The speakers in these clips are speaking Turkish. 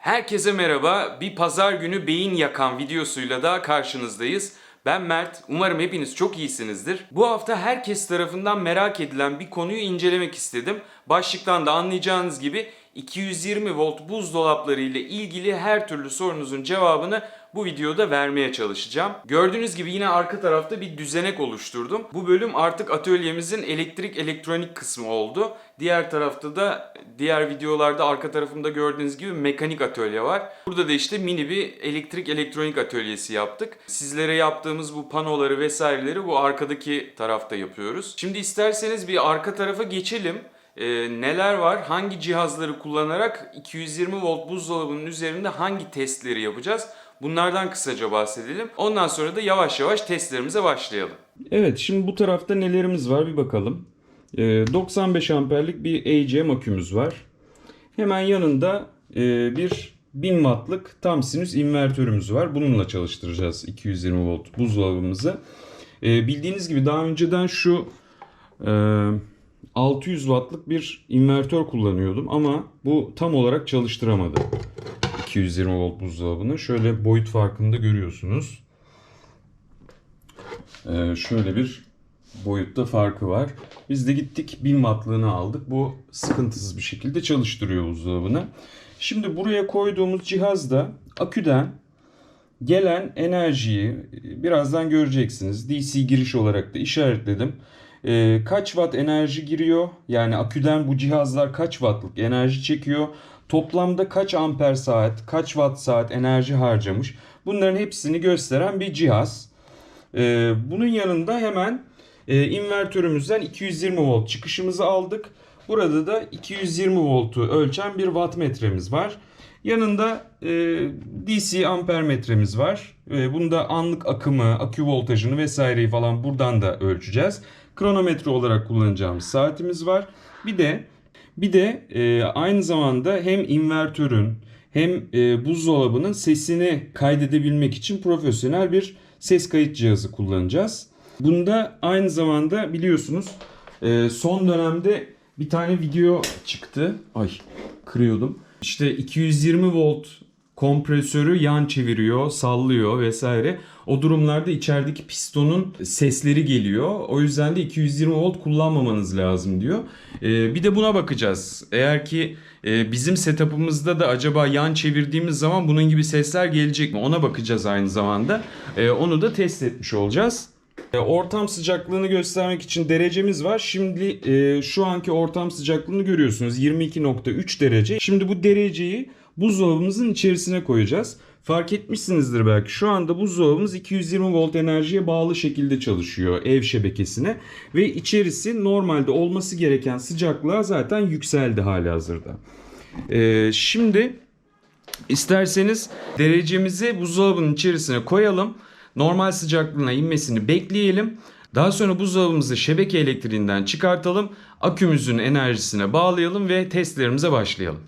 Herkese merhaba. Bir pazar günü beyin yakan videosuyla da karşınızdayız. Ben Mert. Umarım hepiniz çok iyisinizdir. Bu hafta herkes tarafından merak edilen bir konuyu incelemek istedim. Başlıktan da anlayacağınız gibi 220 volt buzdolapları ile ilgili her türlü sorunuzun cevabını bu videoda vermeye çalışacağım. Gördüğünüz gibi yine arka tarafta bir düzenek oluşturdum. Bu bölüm artık atölyemizin elektrik elektronik kısmı oldu. Diğer tarafta da diğer videolarda arka tarafımda gördüğünüz gibi mekanik atölye var. Burada da işte mini bir elektrik elektronik atölyesi yaptık. Sizlere yaptığımız bu panoları vesaireleri bu arkadaki tarafta yapıyoruz. Şimdi isterseniz bir arka tarafa geçelim. Ee, neler var? Hangi cihazları kullanarak 220 volt buzdolabının üzerinde hangi testleri yapacağız? Bunlardan kısaca bahsedelim. Ondan sonra da yavaş yavaş testlerimize başlayalım. Evet, şimdi bu tarafta nelerimiz var bir bakalım. Ee, 95 amperlik bir AGM akümüz var. Hemen yanında e, bir 1000 wattlık tam sinüs invertörümüz var. Bununla çalıştıracağız 220 volt buzdolabımızı. Ee, bildiğiniz gibi daha önceden şu e, 600 wattlık bir invertör kullanıyordum ama bu tam olarak çalıştıramadı. 220 volt buzdolabını. Şöyle boyut farkını da görüyorsunuz. Ee, şöyle bir boyutta farkı var. Biz de gittik 1000 wattlığını aldık. Bu sıkıntısız bir şekilde çalıştırıyor buzdolabını. Şimdi buraya koyduğumuz cihazda aküden gelen enerjiyi birazdan göreceksiniz. DC giriş olarak da işaretledim. Ee, kaç watt enerji giriyor? Yani aküden bu cihazlar kaç wattlık enerji çekiyor? Toplamda kaç amper saat, kaç watt saat enerji harcamış? Bunların hepsini gösteren bir cihaz. Ee, bunun yanında hemen e, invertörümüzden 220 volt çıkışımızı aldık. Burada da 220 voltu ölçen bir wattmetremiz var. Yanında e, DC ampermetremiz var. E, bunda anlık akımı, akü voltajını vesaireyi falan buradan da ölçeceğiz. Kronometre olarak kullanacağımız saatimiz var. Bir de bir de e, aynı zamanda hem invertörün hem e, buzdolabının sesini kaydedebilmek için profesyonel bir ses kayıt cihazı kullanacağız. Bunda aynı zamanda biliyorsunuz e, son dönemde bir tane video çıktı. Ay kırıyordum. İşte 220 volt kompresörü yan çeviriyor, sallıyor vesaire. O durumlarda içerideki pistonun sesleri geliyor. O yüzden de 220 volt kullanmamanız lazım diyor. Ee, bir de buna bakacağız. Eğer ki e, bizim setup'ımızda da acaba yan çevirdiğimiz zaman bunun gibi sesler gelecek mi? Ona bakacağız aynı zamanda. Ee, onu da test etmiş olacağız. E, Ortam sıcaklığını göstermek için derecemiz var. Şimdi e, şu anki ortam sıcaklığını görüyorsunuz 22.3 derece. Şimdi bu dereceyi buzdolabımızın içerisine koyacağız. Fark etmişsinizdir belki şu anda buzdolabımız 220 volt enerjiye bağlı şekilde çalışıyor ev şebekesine. Ve içerisi normalde olması gereken sıcaklığa zaten yükseldi hali hazırda. E, şimdi isterseniz derecemizi buzdolabının içerisine koyalım normal sıcaklığına inmesini bekleyelim. Daha sonra buzdolabımızı şebeke elektriğinden çıkartalım. Akümüzün enerjisine bağlayalım ve testlerimize başlayalım.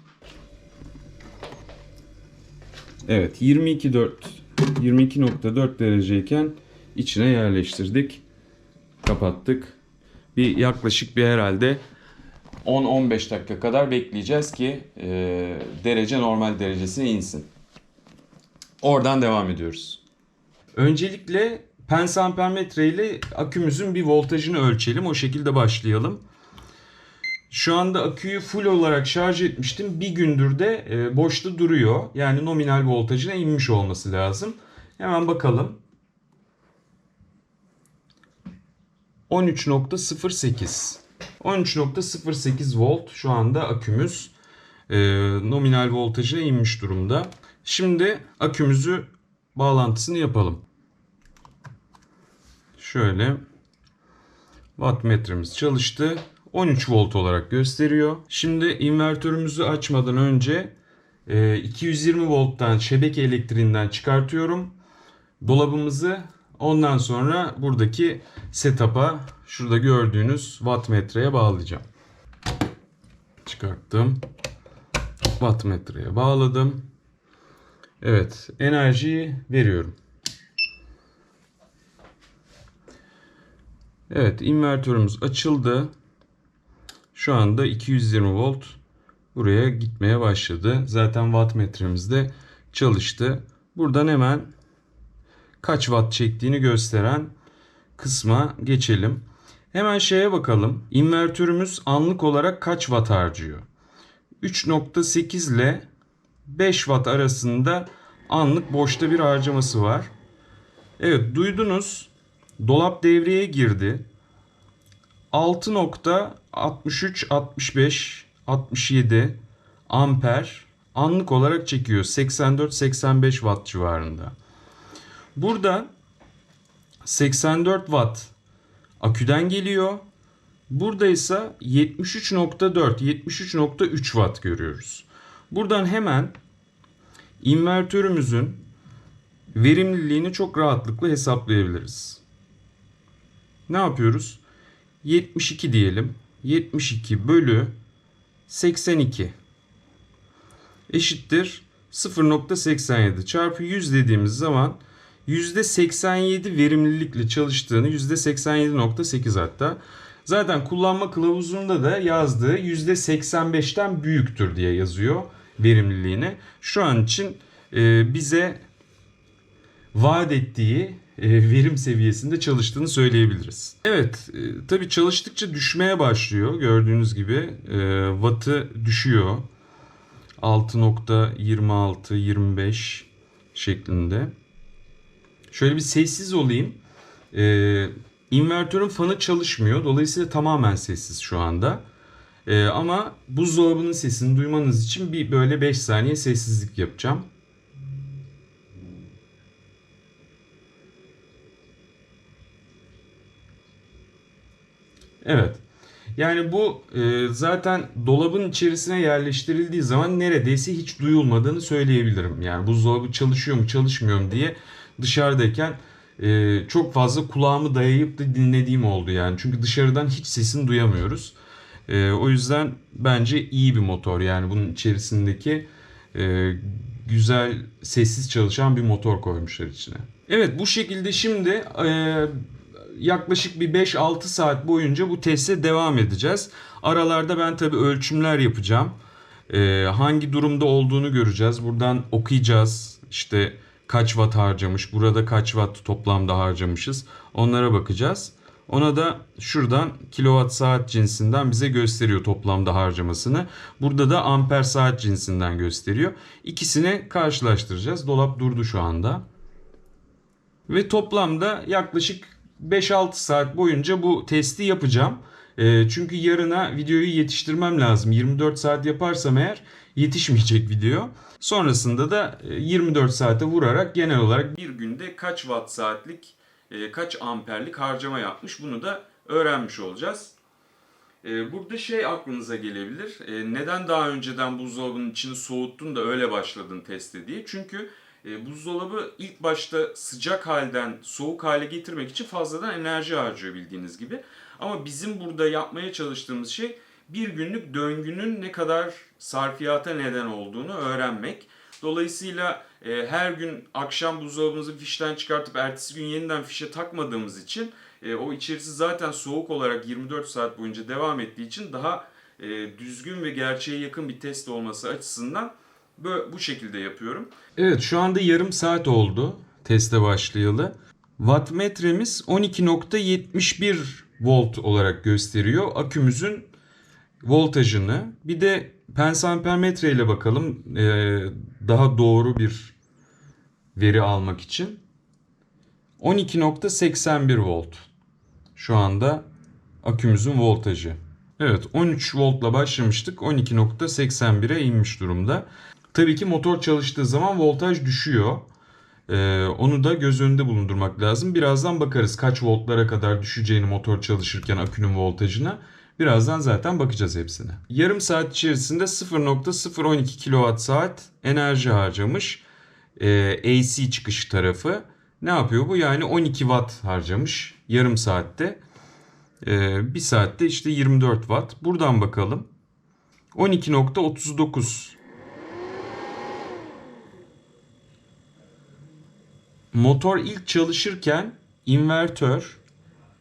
Evet 22.4 22.4 dereceyken içine yerleştirdik. Kapattık. Bir yaklaşık bir herhalde 10-15 dakika kadar bekleyeceğiz ki e, derece normal derecesine insin. Oradan devam ediyoruz. Öncelikle pensampermetre ile akümüzün bir voltajını ölçelim. O şekilde başlayalım. Şu anda aküyü full olarak şarj etmiştim. Bir gündür de e, boşta duruyor. Yani nominal voltajına inmiş olması lazım. Hemen bakalım. 13.08 13.08 volt şu anda akümüz e, nominal voltajına inmiş durumda. Şimdi akümüzü bağlantısını yapalım. Şöyle wattmetremiz çalıştı. 13 volt olarak gösteriyor. Şimdi invertörümüzü açmadan önce 220 volttan şebeke elektriğinden çıkartıyorum. Dolabımızı ondan sonra buradaki setup'a şurada gördüğünüz wattmetreye bağlayacağım. Çıkarttım. Wattmetreye bağladım. Evet, enerjiyi veriyorum. Evet, invertörümüz açıldı. Şu anda 220 volt buraya gitmeye başladı. Zaten wattmetremiz de çalıştı. Buradan hemen kaç watt çektiğini gösteren kısma geçelim. Hemen şeye bakalım. İnvertörümüz anlık olarak kaç watt harcıyor? 3.8 ile 5 watt arasında anlık boşta bir harcaması var. Evet duydunuz. Dolap devreye girdi. 6.63 65 67 amper anlık olarak çekiyor. 84-85 watt civarında. Burada 84 watt aküden geliyor. Burada ise 73.4 73.3 watt görüyoruz. Buradan hemen invertörümüzün verimliliğini çok rahatlıkla hesaplayabiliriz. Ne yapıyoruz? 72 diyelim. 72 bölü 82 eşittir 0.87 çarpı 100 dediğimiz zaman %87 verimlilikle çalıştığını %87.8 hatta zaten kullanma kılavuzunda da yazdığı %85'ten büyüktür diye yazıyor verimliliğini. Şu an için e, bize vaat ettiği verim seviyesinde çalıştığını söyleyebiliriz. Evet, e, tabii çalıştıkça düşmeye başlıyor. Gördüğünüz gibi e, wattı düşüyor. 6.26-25 şeklinde. Şöyle bir sessiz olayım. E, invertörün fanı çalışmıyor. Dolayısıyla tamamen sessiz şu anda. E, ama buzdolabının sesini duymanız için bir böyle 5 saniye sessizlik yapacağım. Evet. Yani bu e, zaten dolabın içerisine yerleştirildiği zaman neredeyse hiç duyulmadığını söyleyebilirim. Yani buzdolabı çalışıyor mu çalışmıyor mu diye dışarıdayken e, çok fazla kulağımı dayayıp da dinlediğim oldu yani. Çünkü dışarıdan hiç sesini duyamıyoruz. E, o yüzden bence iyi bir motor yani bunun içerisindeki e, güzel sessiz çalışan bir motor koymuşlar içine. Evet bu şekilde şimdi e, yaklaşık bir 5-6 saat boyunca bu teste devam edeceğiz. Aralarda ben tabi ölçümler yapacağım. Ee, hangi durumda olduğunu göreceğiz. Buradan okuyacağız. İşte kaç watt harcamış, burada kaç watt toplamda harcamışız. Onlara bakacağız. Ona da şuradan kilowatt saat cinsinden bize gösteriyor toplamda harcamasını. Burada da amper saat cinsinden gösteriyor. İkisini karşılaştıracağız. Dolap durdu şu anda. Ve toplamda yaklaşık 5-6 saat boyunca bu testi yapacağım. E, çünkü yarına videoyu yetiştirmem lazım. 24 saat yaparsam eğer yetişmeyecek video. Sonrasında da 24 saate vurarak genel olarak bir günde kaç watt saatlik, e, kaç amperlik harcama yapmış bunu da öğrenmiş olacağız. E, burada şey aklınıza gelebilir. E, neden daha önceden buzdolabının içini soğuttun da öyle başladın teste diye. Çünkü e, buzdolabı ilk başta sıcak halden soğuk hale getirmek için fazladan enerji harcıyor bildiğiniz gibi. Ama bizim burada yapmaya çalıştığımız şey bir günlük döngünün ne kadar sarfiyata neden olduğunu öğrenmek. Dolayısıyla e, her gün akşam buzdolabımızı fişten çıkartıp ertesi gün yeniden fişe takmadığımız için e, o içerisi zaten soğuk olarak 24 saat boyunca devam ettiği için daha e, düzgün ve gerçeğe yakın bir test olması açısından Böyle, bu şekilde yapıyorum. Evet şu anda yarım saat oldu teste başlayalı. Wattmetremiz 12.71 volt olarak gösteriyor akümüzün voltajını. Bir de pensampermetre ile bakalım ee, daha doğru bir veri almak için. 12.81 volt şu anda akümüzün voltajı. Evet 13 voltla başlamıştık 12.81'e inmiş durumda. Tabii ki motor çalıştığı zaman voltaj düşüyor. Ee, onu da göz önünde bulundurmak lazım. Birazdan bakarız kaç voltlara kadar düşeceğini motor çalışırken akünün voltajına. Birazdan zaten bakacağız hepsine. Yarım saat içerisinde 0.012 kWh saat enerji harcamış. Ee, AC çıkış tarafı. Ne yapıyor bu? Yani 12 watt harcamış yarım saatte. Ee, bir saatte işte 24 watt. Buradan bakalım. 12.39 motor ilk çalışırken invertör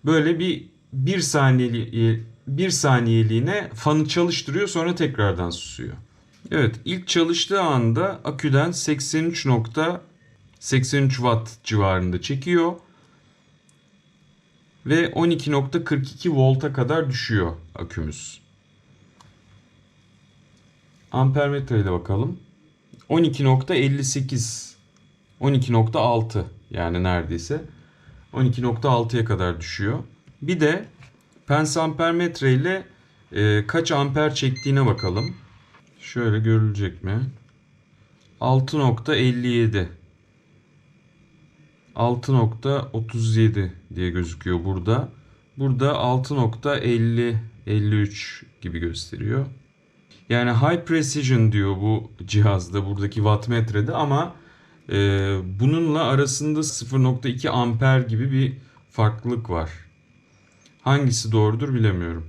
böyle bir bir saniye bir saniyeliğine fanı çalıştırıyor sonra tekrardan susuyor. Evet ilk çalıştığı anda aküden 83.83 watt civarında çekiyor. Ve 12.42 volta kadar düşüyor akümüz. Ampermetre ile bakalım. 12.58 12.6 yani neredeyse 12.6'ya kadar düşüyor. Bir de pensampermetre ile e, kaç amper çektiğine bakalım. Şöyle görülecek mi? 6.57 6.37 diye gözüküyor burada. Burada 6.50 53 gibi gösteriyor. Yani high precision diyor bu cihazda buradaki wattmetrede ama e, bununla arasında 0.2 amper gibi bir farklılık var. Hangisi doğrudur bilemiyorum.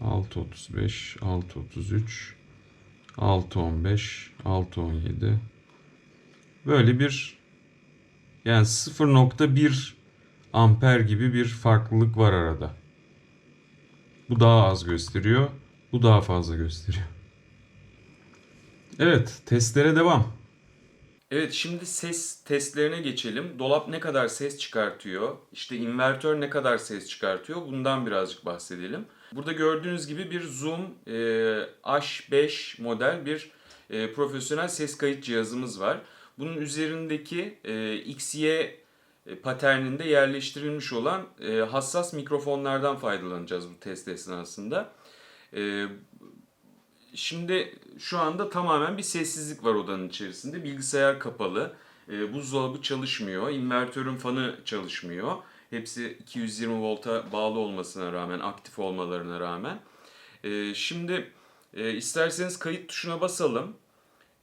6.35, 6.33, 6.15, 6.17 böyle bir yani 0.1 amper gibi bir farklılık var arada. Bu daha az gösteriyor. Bu daha fazla gösteriyor. Evet, testlere devam. Evet, şimdi ses testlerine geçelim. Dolap ne kadar ses çıkartıyor? İşte invertör ne kadar ses çıkartıyor? Bundan birazcık bahsedelim. Burada gördüğünüz gibi bir Zoom e, H5 model bir e, profesyonel ses kayıt cihazımız var. Bunun üzerindeki e, XY paterninde yerleştirilmiş olan e, hassas mikrofonlardan faydalanacağız bu test esnasında. E, şimdi şu anda tamamen bir sessizlik var odanın içerisinde. Bilgisayar kapalı, e, buzdolabı çalışmıyor, invertörün fanı çalışmıyor. Hepsi 220 volta bağlı olmasına rağmen, aktif olmalarına rağmen. E, şimdi e, isterseniz kayıt tuşuna basalım.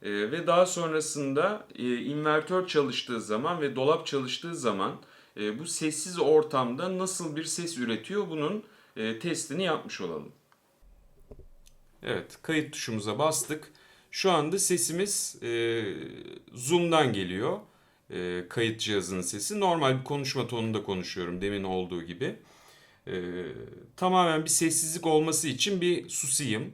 Ee, ve daha sonrasında e, invertör çalıştığı zaman ve dolap çalıştığı zaman e, bu sessiz ortamda nasıl bir ses üretiyor bunun e, testini yapmış olalım. Evet kayıt tuşumuza bastık. Şu anda sesimiz e, Zoom'dan geliyor. E, kayıt cihazının sesi. Normal bir konuşma tonunda konuşuyorum demin olduğu gibi. E, tamamen bir sessizlik olması için bir susayım.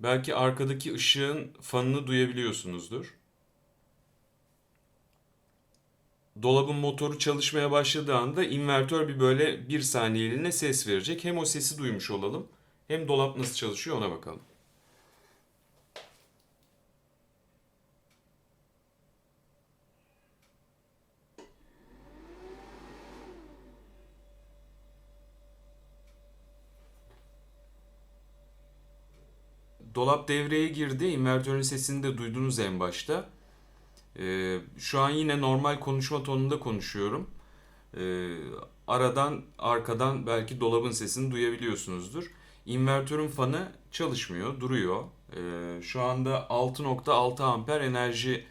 Belki arkadaki ışığın fanını duyabiliyorsunuzdur. Dolabın motoru çalışmaya başladığı anda invertör bir böyle bir saniyeliğine ses verecek. Hem o sesi duymuş olalım hem dolap nasıl çalışıyor ona bakalım. Dolap devreye girdi. İnvertörün sesini de duydunuz en başta. Ee, şu an yine normal konuşma tonunda konuşuyorum. Ee, aradan arkadan belki dolabın sesini duyabiliyorsunuzdur. İnvertörün fanı çalışmıyor, duruyor. Ee, şu anda 6.6 amper enerji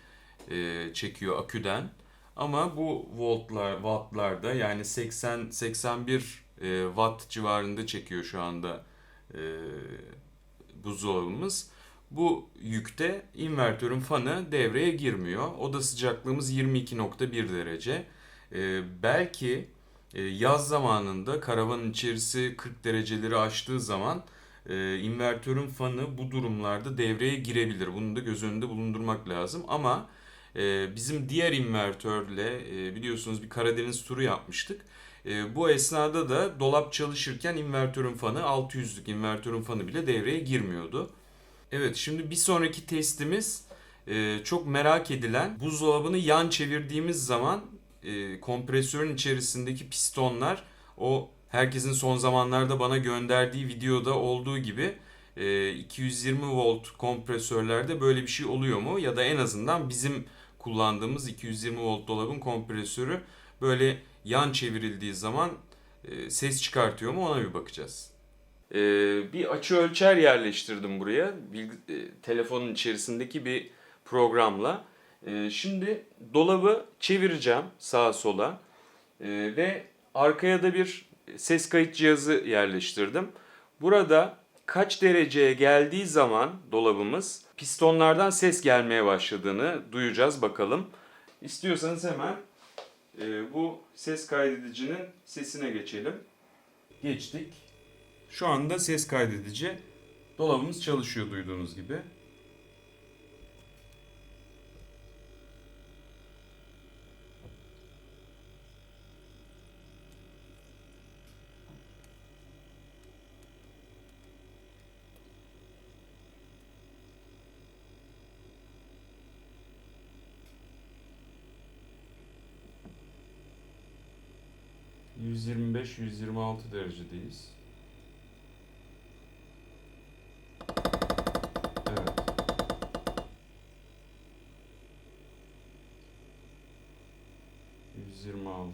e, çekiyor aküden. Ama bu voltlar, wattlarda yani 80-81 e, watt civarında çekiyor şu anda e, buzdolabımız. Bu yükte invertörün fanı devreye girmiyor. Oda sıcaklığımız 22.1 derece. Ee, belki e, yaz zamanında karavanın içerisi 40 dereceleri aştığı zaman e, invertörün fanı bu durumlarda devreye girebilir. Bunu da göz önünde bulundurmak lazım. Ama e, bizim diğer invertörle e, biliyorsunuz bir Karadeniz turu yapmıştık. E, bu esnada da dolap çalışırken invertörün fanı 600'lük invertörün fanı bile devreye girmiyordu. Evet şimdi bir sonraki testimiz e, çok merak edilen buzdolabını yan çevirdiğimiz zaman e, kompresörün içerisindeki pistonlar o herkesin son zamanlarda bana gönderdiği videoda olduğu gibi e, 220 volt kompresörlerde böyle bir şey oluyor mu? Ya da en azından bizim kullandığımız 220 volt dolabın kompresörü böyle yan çevrildiği zaman e, ses çıkartıyor mu ona bir bakacağız. E, bir açı ölçer yerleştirdim buraya. Bilgi, e, telefonun içerisindeki bir programla. E, şimdi dolabı çevireceğim sağa sola. E, ve arkaya da bir ses kayıt cihazı yerleştirdim. Burada kaç dereceye geldiği zaman dolabımız pistonlardan ses gelmeye başladığını duyacağız bakalım. İstiyorsanız hemen e, bu ses kaydedicinin sesine geçelim. Geçtik. Şu anda ses kaydedici. Dolabımız çalışıyor duyduğunuz gibi. ...125-126 derecedeyiz. Evet.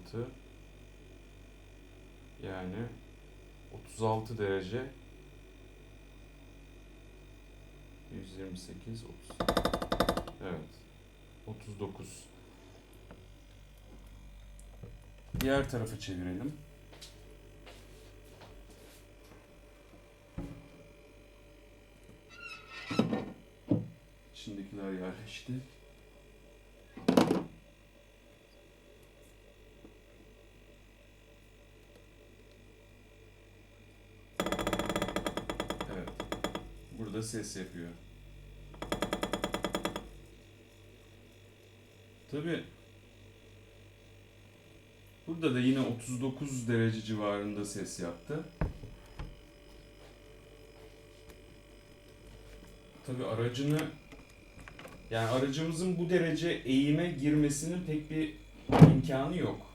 Altı. Yani 36 derece. 128 30. Evet. 39. Diğer tarafa çevirelim. İçindekiler yerleşti. Burada ses yapıyor. Tabii Burada da yine 39 derece civarında ses yaptı. Tabii aracını yani aracımızın bu derece eğime girmesinin pek bir imkanı yok.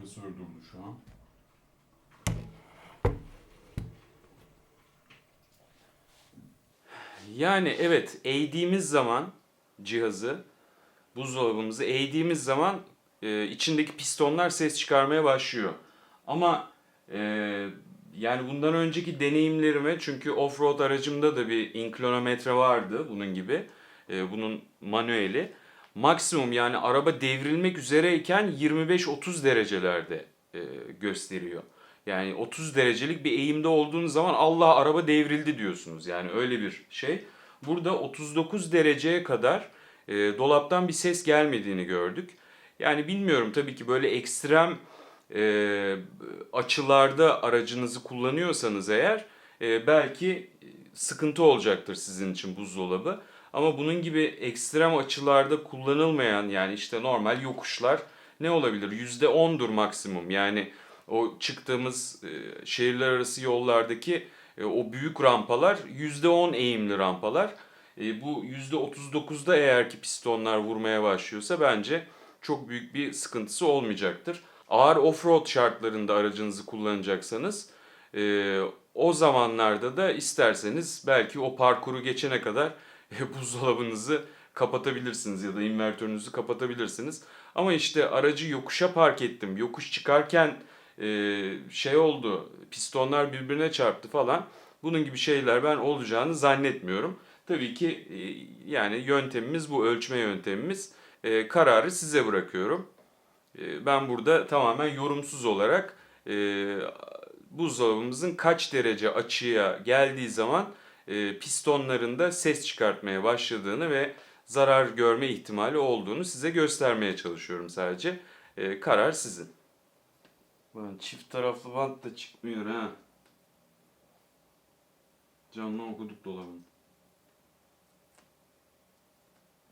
Ha, Durdu şu an. Yani evet eğdiğimiz zaman cihazı buzdolabımızı eğdiğimiz zaman e, içindeki pistonlar ses çıkarmaya başlıyor. Ama e, yani bundan önceki deneyimlerime çünkü offroad aracımda da bir inklonometre vardı bunun gibi. E, bunun manueli. Maksimum yani araba devrilmek üzereyken 25-30 derecelerde e, gösteriyor. Yani 30 derecelik bir eğimde olduğunuz zaman Allah araba devrildi diyorsunuz. Yani öyle bir şey. Burada 39 dereceye kadar e, dolaptan bir ses gelmediğini gördük. Yani bilmiyorum tabii ki böyle ekstrem e, açılarda aracınızı kullanıyorsanız eğer e, belki sıkıntı olacaktır sizin için buzdolabı. Ama bunun gibi ekstrem açılarda kullanılmayan yani işte normal yokuşlar ne olabilir? %10'dur maksimum. Yani o çıktığımız e, şehirler arası yollardaki e, o büyük rampalar %10 eğimli rampalar. E, bu %39'da eğer ki pistonlar vurmaya başlıyorsa bence çok büyük bir sıkıntısı olmayacaktır. Ağır offroad şartlarında aracınızı kullanacaksanız e, o zamanlarda da isterseniz belki o parkuru geçene kadar buzdolabınızı kapatabilirsiniz ya da invertörünüzü kapatabilirsiniz. Ama işte aracı yokuşa park ettim. Yokuş çıkarken e, şey oldu, pistonlar birbirine çarptı falan. Bunun gibi şeyler ben olacağını zannetmiyorum. Tabii ki e, yani yöntemimiz bu ölçme yöntemimiz. E, kararı size bırakıyorum. E, ben burada tamamen yorumsuz olarak e, buzdolabımızın kaç derece açıya geldiği zaman e, pistonlarında ses çıkartmaya başladığını ve zarar görme ihtimali olduğunu size göstermeye çalışıyorum sadece. E, karar sizin. Lan çift taraflı bant da çıkmıyor ha. Canlı okuduk dolabını.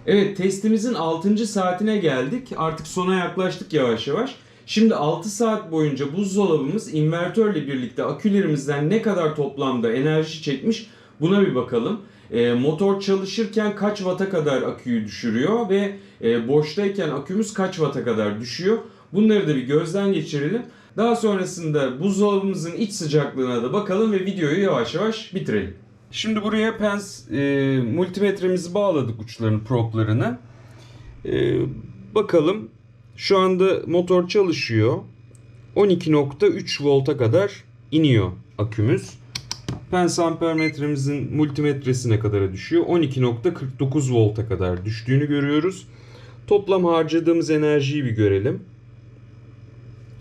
Evet testimizin 6. saatine geldik. Artık sona yaklaştık yavaş yavaş. Şimdi 6 saat boyunca buzdolabımız invertörle birlikte akülerimizden ne kadar toplamda enerji çekmiş buna bir bakalım. E, motor çalışırken kaç watt'a kadar aküyü düşürüyor ve e, boştayken akümüz kaç watt'a kadar düşüyor. Bunları da bir gözden geçirelim. Daha sonrasında buzdolabımızın iç sıcaklığına da bakalım ve videoyu yavaş yavaş bitirelim. Şimdi buraya pens e, multimetremizi bağladık uçlarını, proplarını. E, bakalım şu anda motor çalışıyor. 12.3 volta kadar iniyor akümüz. Pens ampermetremizin multimetresine kadar düşüyor. 12.49 volta kadar düştüğünü görüyoruz. Toplam harcadığımız enerjiyi bir görelim.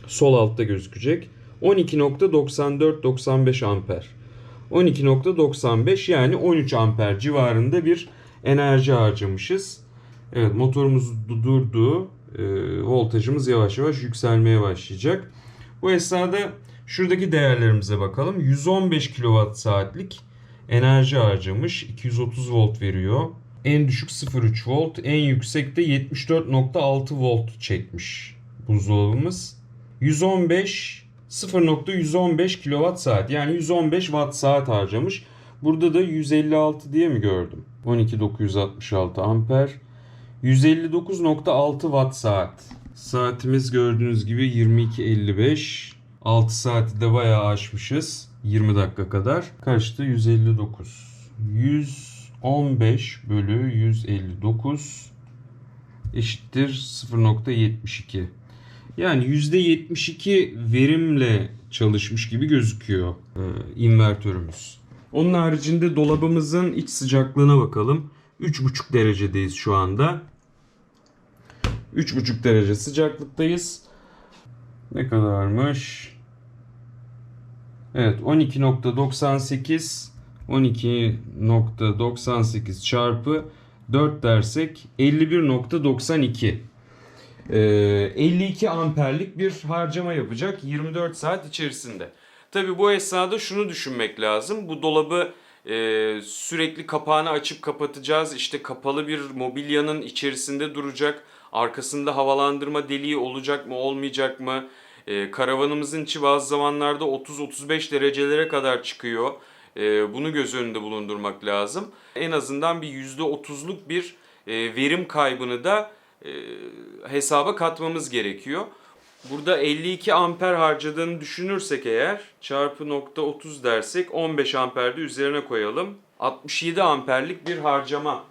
Sol altta gözükecek. 12.94-95 amper. 12.95 yani 13 amper civarında bir enerji harcamışız. Evet motorumuz du- durdu. Ee, voltajımız yavaş yavaş yükselmeye başlayacak. Bu esnada şuradaki değerlerimize bakalım. 115 kWh saatlik enerji harcamış. 230 volt veriyor. En düşük 0.3 volt, en yüksek de 74.6 volt çekmiş buzdolabımız. 115 0.115 kWh saat yani 115 watt saat harcamış. Burada da 156 diye mi gördüm? 12966 amper. 159.6 watt saat. Saatimiz gördüğünüz gibi 22.55. 6 saati de bayağı aşmışız. 20 dakika kadar. Kaçtı? 159. 115 bölü 159 eşittir 0.72. Yani %72 verimle çalışmış gibi gözüküyor e, invertörümüz. Onun haricinde dolabımızın iç sıcaklığına bakalım. 3,5 derecedeyiz şu anda. 3,5 derece sıcaklıktayız. Ne kadarmış? Evet 12.98 12.98 çarpı 4 dersek 51.92 Ee, 52 amperlik bir harcama yapacak 24 saat içerisinde. Tabi bu esnada şunu düşünmek lazım. Bu dolabı e, sürekli kapağını açıp kapatacağız. İşte kapalı bir mobilyanın içerisinde duracak. Arkasında havalandırma deliği olacak mı olmayacak mı? E, karavanımızın içi bazı zamanlarda 30-35 derecelere kadar çıkıyor. E, bunu göz önünde bulundurmak lazım. En azından bir %30'luk bir e, verim kaybını da e, hesaba katmamız gerekiyor. Burada 52 amper harcadığını düşünürsek eğer çarpı nokta 30 dersek 15 amper de üzerine koyalım. 67 amperlik bir harcama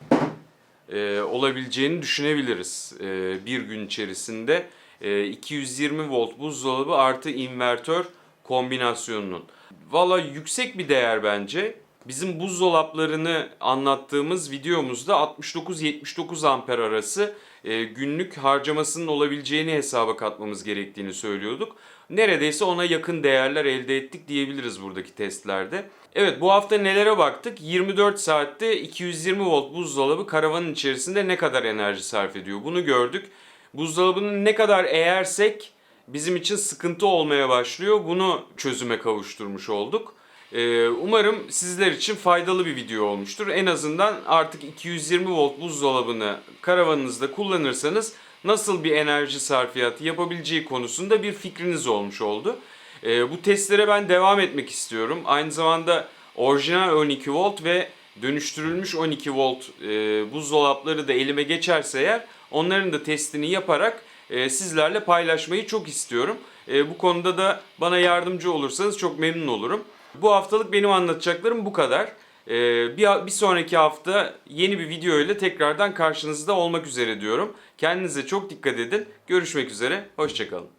e, olabileceğini düşünebiliriz e, bir gün içerisinde. E, 220 volt buzdolabı artı invertör kombinasyonunun. Valla yüksek bir değer bence. Bizim buzdolaplarını anlattığımız videomuzda 69-79 amper arası e, günlük harcamasının olabileceğini hesaba katmamız gerektiğini söylüyorduk. Neredeyse ona yakın değerler elde ettik diyebiliriz buradaki testlerde. Evet bu hafta nelere baktık? 24 saatte 220 volt buzdolabı karavanın içerisinde ne kadar enerji sarf ediyor? Bunu gördük. Buzdolabını ne kadar eğersek bizim için sıkıntı olmaya başlıyor. Bunu çözüme kavuşturmuş olduk. Ee, umarım sizler için faydalı bir video olmuştur. En azından artık 220 volt buzdolabını karavanınızda kullanırsanız nasıl bir enerji sarfiyatı yapabileceği konusunda bir fikriniz olmuş oldu. Ee, bu testlere ben devam etmek istiyorum. Aynı zamanda orijinal 12 volt ve dönüştürülmüş 12 volt e, buzdolapları da elime geçerse eğer onların da testini yaparak e, sizlerle paylaşmayı çok istiyorum. E, bu konuda da bana yardımcı olursanız çok memnun olurum. Bu haftalık benim anlatacaklarım bu kadar. E, bir, bir sonraki hafta yeni bir video ile tekrardan karşınızda olmak üzere diyorum. Kendinize çok dikkat edin. Görüşmek üzere. Hoşçakalın.